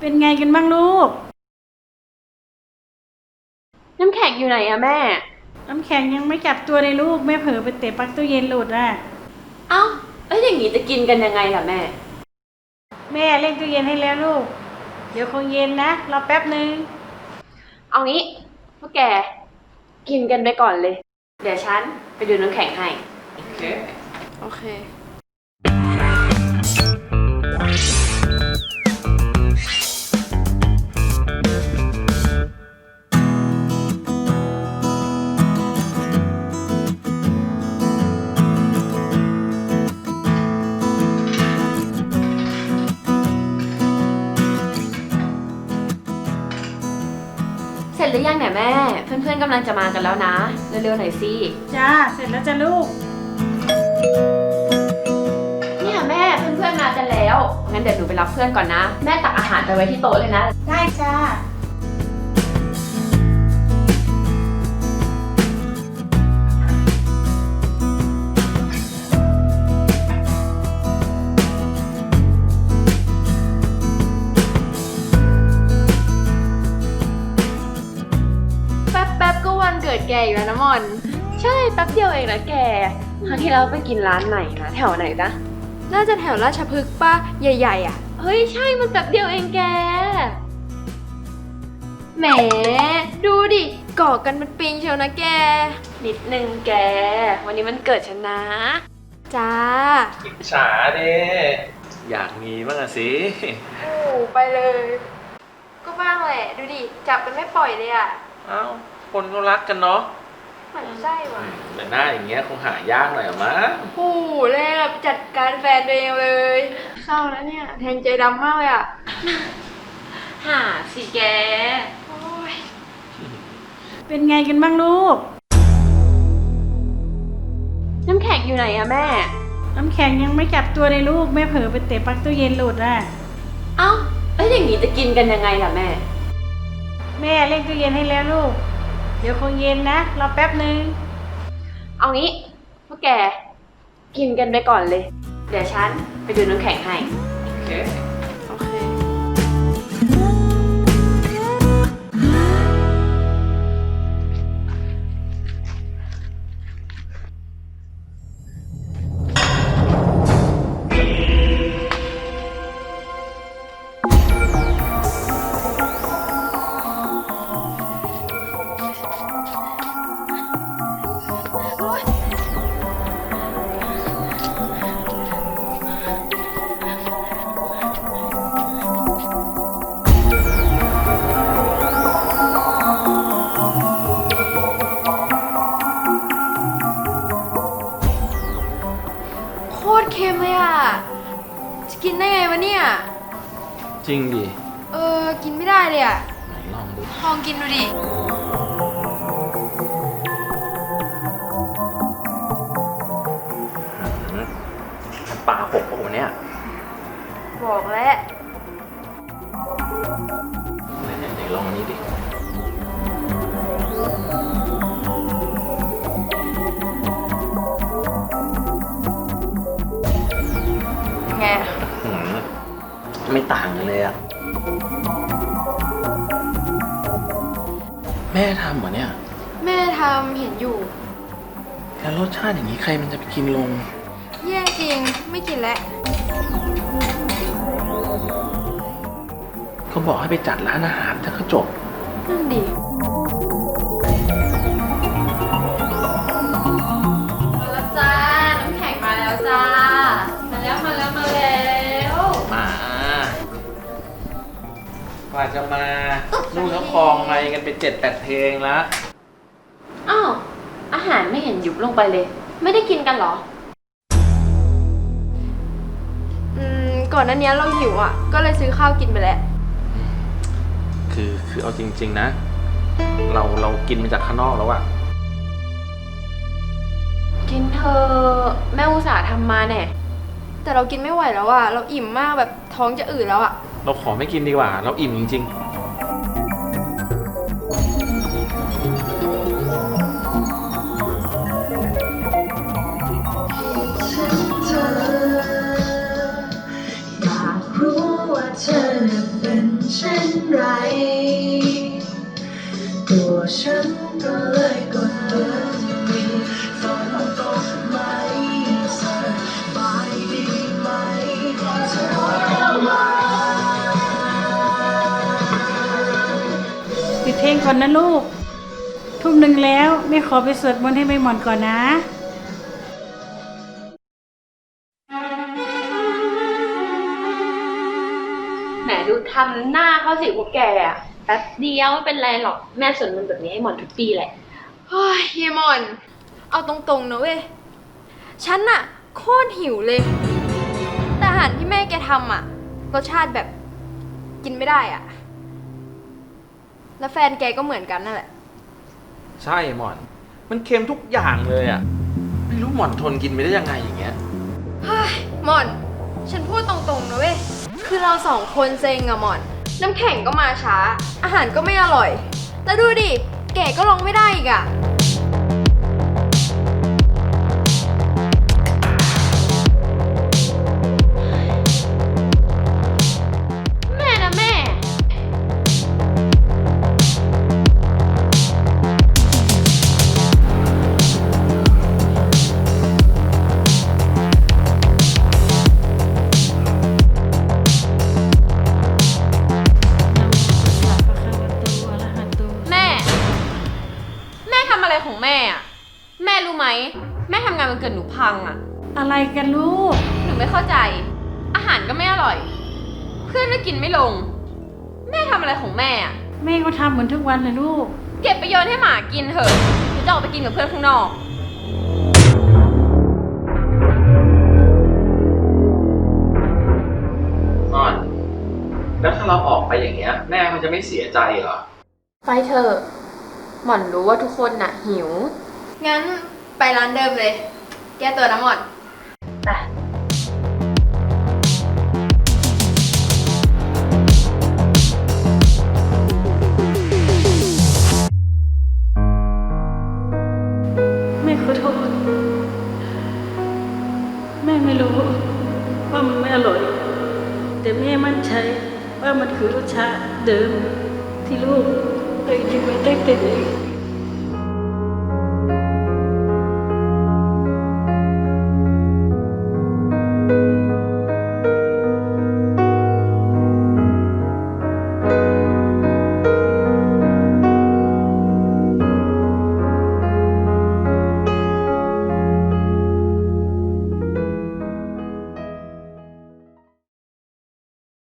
เป็นไงกันบ้างลูก น้ำแข็งอยู่ไหนอะแม่ น้ำแข็งยังไม่จับตัวเลยลูกแม่เผลอไปเตะปลั๊กตู้เย็นหลุดอะ เอ้าแล้วอย่างนี้จะกินกันยังไงล่ะแม่ แม่เล่นตู้เย็นให้แล้วลูก เดี๋ยวคงเย็นนะรอแป๊บนึง เอางี้พวกแก กินกันไปก่อนเลย เดี๋ยวฉันไปดูน้ำแข็งให้ โอเค โอเค สร็จหรือยังเนี่ยแม่ เพื่อนๆกำลังจะมากันแล้วนะ เร็วๆหน่อยสิจ้า เสร็จแล้วจ้ะลูก เนี่ยแม่เพื่อนๆมากันแล้วงั้นเดี๋ยวหนูไปรับเพื่อนก่อนนะ แม่ตักอาหารไปไว้ที่โต๊ะเลยนะ ได้จ้า ก็วันเกิดแกอีกแล้วนะมอน ใช่แป๊บเดียวเองนะแก ครั้งที่เราไปกินร้านไหนนะแถวไหนนะน่าจะแถวราชพฤกษ์ป้าใหญ่ๆอะ เฮ้ยใช่มันแป๊บเดียวเองแก แหม ดูดิก่อกันเป็นปิงเชียวนะแก นิดนึงแก วันนี้มันเกิดฉันนะ จ้า อิจฉาเด้อยากมีบ้างอะสิ โอ้ไปเลย ก็บ้างแหละ ดูดิ จับกันไม่ปล่อยเลยอะ เอ้า คนก็รักกันเนาะหมันไส้ว่ะแต่หน้าอย่างเงี้ยคงหายากหน่อยอะมั้งโอ้โหเลยอะไปจัดการแฟนตัวเองเลยเศร้าแล้วเนี่ย แทนใจดำมากเลยอะ หาสิแก โอ้ย เป็นไงกันบ้างลูก น้ำแข็งอยู่ไหนอะแม่ น้ำแข็งยังไม่จับตัวเลยลูก แม่เผลอไปเตะปลั๊กตู้เย็นหลุดอะ เอ้าแล้วอย่างนี้จะกินกันยังไงล่ะแม่ แม่เล่นตู้เย็นให้แล้วลูก เดี๋ยวคงเย็นนะ รอแป๊บนึง เอางี้พวกแกกินกันไปก่อนเลย เดี๋ยวฉันไปดูน้ำแข็งให้ โอเค กินได้ไงวะเนี่ย จริงดิ เออ กินไม่ได้เลยอะไหนลองดูลองกินดูดิมันปลาหกโอ้โหเนี่ยบอกแล้ว ไหนๆไหนลองอันนี้ดิ ไม่ต่างกันเลยอะแม่ทำเหรอเนี่ย แม่ทำเห็นอยู่ แล้วรสชาติอย่างนี้ใครมันจะไปกินลง แย่จริงไม่กินแล้วเขาบอกให้ไปจัดร้านอาหารถ้าเขาจบ นั่นดิ กว่าจะมานู่นเขาคลองอะไรกันเป็นเจ็ดแปดเพลงแล้วอ้าว อาหารไม่เห็นยุบลงไปเลย ไม่ได้กินกันเหรอ อืม ก่อนหน้านี้เราหิวอะ ก็เลยซื้อข้าวกินไปแล้ว คือคือเอาจริง ๆ นะ เราเรากินมาจากข้างนอกแล้วอะกินเธอะแม่อุตส่าห์ทำมาแน่แต่เรากินไม่ไหวแล้วอะ เราอิ่มมากแบบท้องจะอืดแล้วอะ เราขอไม่กินดีกว่า เราอิ่มจริงอยากรู้ว่าเธอเป็นเช่นไรตัวฉันก็เลย ปิดเพลงก่อนนะลูก ทุ่มหนึ่งแล้วแม่ขอไปสวดมนต์ให้ใบหมอนก่อนนะแหมดูทำหน้าเขาสิพวกแกอะแป๊บเดียวไม่เป็นไรหรอกแม่สวนมันต์แบบนี้ให้หมอนทุกปีแหละ เฮ้ยเฮียมอน เอาตรงๆนะเว้ย ฉันอะโคตรหิวเลย แต่อาหารที่แม่แกทำอะรสชาติแบบกินไม่ได้อะ แล้วแฟนแกก็เหมือนกันนั่นแหละ ใช่หมอน มันเค็มทุกอย่างเลยอะ ไม่รู้หมอนทนกินไปได้ยังไงอย่างเงี้ย เฮ้ยหมอน ฉันพูดตรงๆนะเว้ย คือเราสองคนเซ็งอะหมอน น้ำแข็งก็มาช้า อาหารก็ไม่อร่อย แล้วดูดิ แก่ก็ร้องไม่ได้อีกอะ แม่รู้ไหมแม่ทำงานวันเกิดหนูพังอะอะไรกันลูก หนูไม่เข้าใจ อาหารก็ไม่อร่อย เพื่อนก็กินไม่ลง แม่ทำอะไรของแม่อะแม่ก็ทำเหมือนทุกวันเลยลูก เก็บไปโยนให้หมากินเถอะหนูจะออกไปกินกับเพื่อนข้างนอกอ่อน แล้วถ้าเราออกไปอย่างเงี้ย แม่มันจะไม่เสียใจเหรอ ไปเถอะ หม่อนรู้ว่าทุกคนน่ะหิว งั้น ไปร้านเดิมเลย แก้ตัวนะหมอนไปแม่ขอโทษ แม่ไม่รู้ ว่ามันไม่อร่อย แต่แม่มั่นใจว่ามันคือรสชาติเดิมที่ลูกเคยกินมาตั้งแต่เด็ก